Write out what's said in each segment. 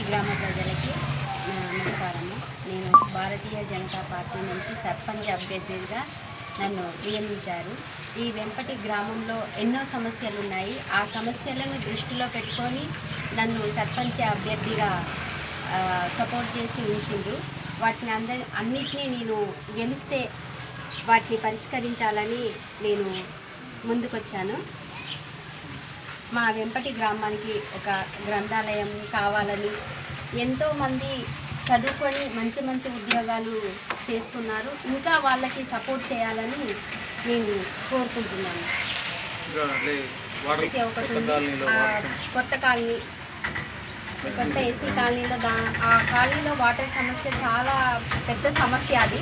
గ్రామ ప్రజలకి ఆ, నమస్కారము. నేను భారతీయ జనతా పార్టీ నుంచి సర్పంచ్ అభ్యర్థిగా నన్ను నియమించారు. ఈ వెంపటి గ్రామంలో ఎన్నో సమస్యలు ఉన్నాయి ఆ సమస్యలను దృష్టిలో పెట్టుకొని నన్ను సర్పంచ్ అభ్యర్థిగా సపోర్ట్ చేసి ఉంచిండ్రు. వాటిని అంద అన్నిటినీ నేను గెలిస్తే వాటిని పరిష్కరించాలని నేను ముందుకొచ్చాను. మా వెంపటి గ్రామానికి ఒక గ్రంథాలయం కావాలని ఎంతోమంది చదువుకొని మంచి మంచి ఉద్యోగాలు చేస్తున్నారు. ఇంకా వాళ్ళకి సపోర్ట్ చేయాలని నేను కోరుకుంటున్నాను. ఒకటి కొత్త కాలనీ కొత్త ఎస్సీ కాలనీలో దా ఆ కాలనీలో వాటర్ సమస్య చాలా పెద్ద సమస్య అది.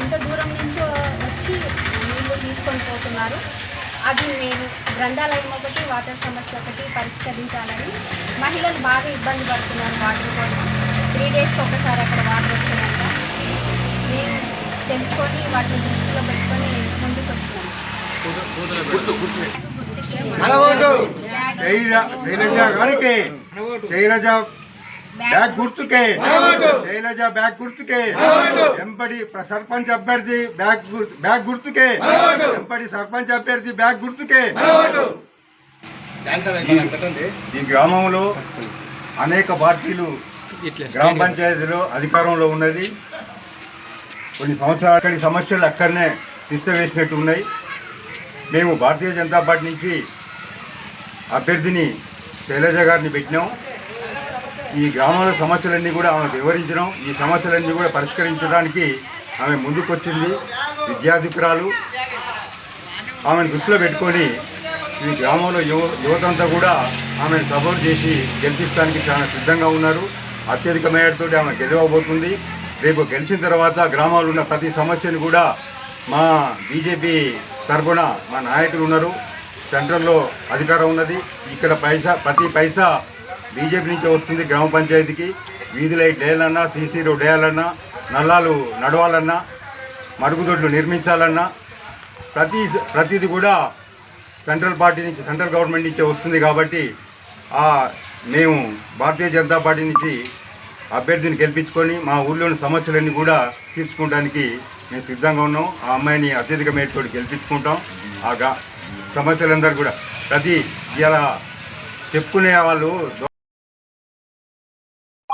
ఎంత దూరం నుంచో వచ్చి నీళ్ళు తీసుకొని పోతున్నారు. అది నేను గ్రంథాలయం ఒకటి వాటర్ సమస్య ఒకటి పరిష్కరించాలని. మహిళలు బాగా ఇబ్బంది పడుతున్నారు వాటర్ కోసం. త్రీ డేస్కి ఒకసారి అక్కడ వాటర్ వస్తాయంట మేము తెలుసుకొని వాటిని దృష్టిలో పెట్టుకొని ముందుకు వచ్చినాము బ్యాగ్ గుర్తుకే. శైలజ బ్యాగ్ గుర్తుకే. ఎంపడి ప్ర- సర్పంచ్ అభ్యర్థి బ్యాగ్ గుర్తు బ్యాగ్ గుర్తుకే. ఎంపడి సర్పంచ్ అభ్యర్థి బ్యాగ్ గుర్తుకే. ఈ గ్రామంలో అనేక పార్టీలు ఇట్లా గ్రామ పంచాయతీలో అధికారంలో ఉన్నది. కొన్ని సంవత్సరాల అక్కడి సమస్యలు అక్కడనే తిష్టవేసినట్టు ఉన్నాయి మేము భారతీయ జనతా పార్టీ నుంచి అభ్యర్థిని శైలజ గారిని పెట్టినాం. ఈ గ్రామంలో సమస్యలన్నీ కూడా ఆమె వివరించడం ఈ సమస్యలన్నీ కూడా పరిష్కరించడానికి ఆమె ముందుకొచ్చింది. విద్యాధికురాలు. ఆమెను దృష్టిలో పెట్టుకొని ఈ గ్రామంలో యువ యువతంతా కూడా ఆమెను సపోర్ట్ చేసి గెలిపించడానికి చాలా సిద్ధంగా ఉన్నారు. అత్యధిక మేయర్తో ఆమె గెలవబోతుంది. రేపు గెలిచిన తర్వాత గ్రామాల్లో ఉన్న ప్రతి సమస్యను కూడా మా బీజేపీ తరఫున మా నాయకులు ఉన్నారు. సెంట్రల్లో అధికారం ఉన్నది. ఇక్కడ పైసా ప్రతి పైసా బీజేపీ నుంచి వస్తుంది గ్రామ పంచాయతీకి. వీధి లైట్ వేయాలన్నా సీసీ రోడ్ వేయాలన్నా నల్లాలు నడవాలన్నా మరుగుదొడ్లు నిర్మించాలన్నా ప్రతి ప్రతిది కూడా సెంట్రల్ పార్టీ నుంచి సెంట్రల్ గవర్నమెంట్ నుంచి వస్తుంది కాబట్టి మేము భారతీయ జనతా పార్టీ నుంచి అభ్యర్థిని గెలిపించుకొని మా ఊళ్ళోని సమస్యలన్నీ కూడా తీర్చుకోవడానికి మేము సిద్ధంగా ఉన్నాం. ఆ అమ్మాయిని అత్యధిక మేరతో గెలిపించుకుంటాం. ఆ సమస్యలందరూ కూడా ప్రతి ఇలా చెప్పుకునే వాళ్ళు